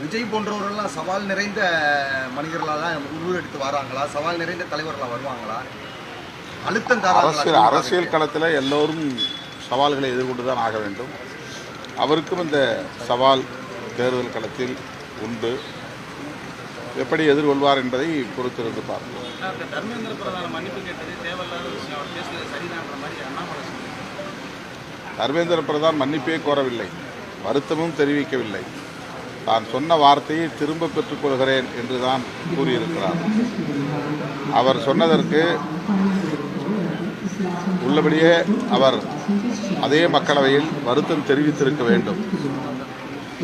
விஜய் போன்றவர்கள்லாம் சவால் நிறைந்த மனிதர்களாக தான் உருவெடுத்து வராங்களா? சவால் நிறைந்த தலைவர்களாக வருவாங்களா? அழுத்தம் அரசியல் அரசியல் களத்தில் எல்லோரும் சவால்களை எதிர்கொண்டு தான் ஆக வேண்டும். அவருக்கும் இந்த சவால் தேர்தல் களத்தில் உண்டு. எப்படி எதிர்கொள்வார் என்பதை பொறுத்திருந்து பார்ப்போம். டாக்டர் தர்மேந்திர பிரதான் மன்னிப்பு கேட்டது தேவையில்லாத விஷயம். அவர் பேசுறது சரிதான்ற மாதிரி அண்ணாமலை சொன்னார். தர்மேந்திர பிரதான் மன்னிப்பே கோரவில்லை. வருத்தமும் தெரிவிக்கவில்லை. தான் சொன்ன வார்த்தையை திரும்ப பெற்றுக்கொள்கிறேன் என்று தான் கூறியிருக்கிறார். அவர் சொன்னதற்கு உள்ளபடியே அவர் அதே மக்களவையில் வருத்தம் தெரிவித்திருக்க வேண்டும்.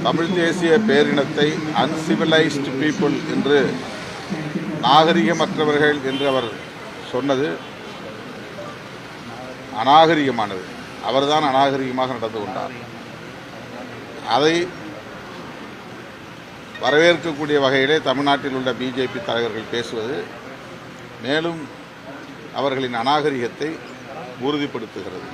தமிழ் தேசிய பேரினத்தை அன்சிவிலைஸ்டு பீப்புள் என்று நாகரிகமற்றவர்கள் என்று அவர் சொன்னது அநாகரிகமானது. அவர்தான் அநாகரிகமாக நடந்து கொண்டார். அதை வரவேற்கக்கூடிய வகையிலே தமிழ்நாட்டில் உள்ள பிஜேபி தலைவர்கள் பேசுவது மேலும் அவர்களின் அநாகரிகத்தை உறுதிப்படுத்துகிறது.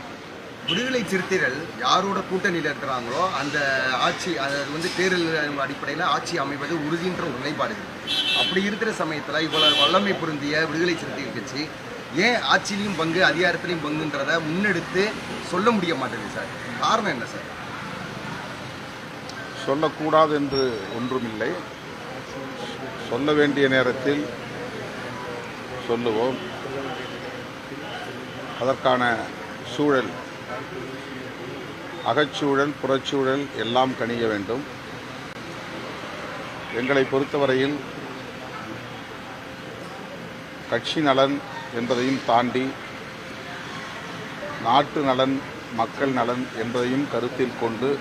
விடுதலை சிறுத்தைகள் யாரோட கூட்டணியில் இருக்கிறாங்களோ அந்த ஆட்சி அது வந்து தேர்தல் அடிப்படையில் ஆட்சி அமைவது உறுதின்ற ஒரு நிலைப்பாடு அப்படி இருக்கிற சமயத்தில் இவ்வளவு வல்லமை பொருந்திய விடுதலை சிறுத்தைகள் கட்சி ஏன் ஆட்சியிலையும் பங்கு அதிகாரத்திலையும் பங்குன்றதை முன்னெடுத்து சொல்ல முடிய மாட்டேங்குது சார்? காரணம் என்ன சார்? சொல்லக்கூடாது என்று ஒன்றுமில்லை. சொல்ல வேண்டிய நேரத்தில் சொல்லுவோம். அதற்கான சூழல் அகச்சூழல் புறச்சூழல் எல்லாம் கணிய வேண்டும். எங்களை பொறுத்தவரையில் கட்சி நலன் என்பதையும் தாண்டி நாட்டு நலன் மக்கள் நலன் என்பதையும் கருத்தில் கொண்டு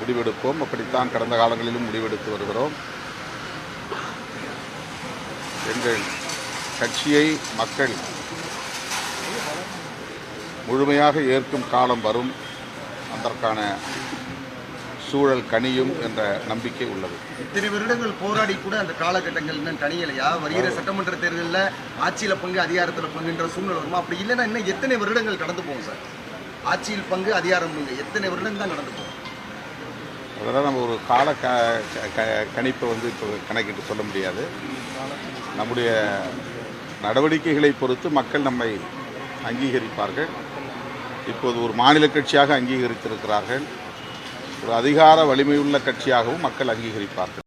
முடிவெடுப்போம். அப்படித்தான் கடந்த காலங்களிலும் முடிவெடுத்து வருகிறோம். எங்கள் கட்சியை மக்கள் முழுமையாக ஏற்கும் காலம் வரும். அதற்கான சூழல் கனியும் என்ற நம்பிக்கை உள்ளது. இத்தனை வருடங்கள் போராடி கூட அந்த காலகட்டங்கள் இன்னும் தனியலையா வருகிற சட்டமன்ற தேர்தலில் ஆட்சியில் பங்கு அதிகாரத்தில் பங்குன்ற சூழ்நிலை வருமா? அப்படி இல்லைன்னா இன்னும் எத்தனை வருடங்கள் கடந்து போகும் சார்? ஆட்சியில் பங்கு அதிகாரம் பங்கு எத்தனை வருடம் தான் கடந்து போகும்? அதெல்லாம் நம்ம ஒரு கால க க- கணிப்பை வந்து இப்போ கணக்கிட்டு சொல்ல முடியாது. நம்முடைய நடவடிக்கைகளை பொறுத்து மக்கள் நம்மை அங்கீகரிப்பார்கள். இப்போது ஒரு மாநில கட்சியாக அங்கீகரித்திருக்கிறார்கள். ஒரு அதிகார வலிமையுள்ள கட்சியாகவும் மக்கள் அங்கீகரிப்பார்கள்.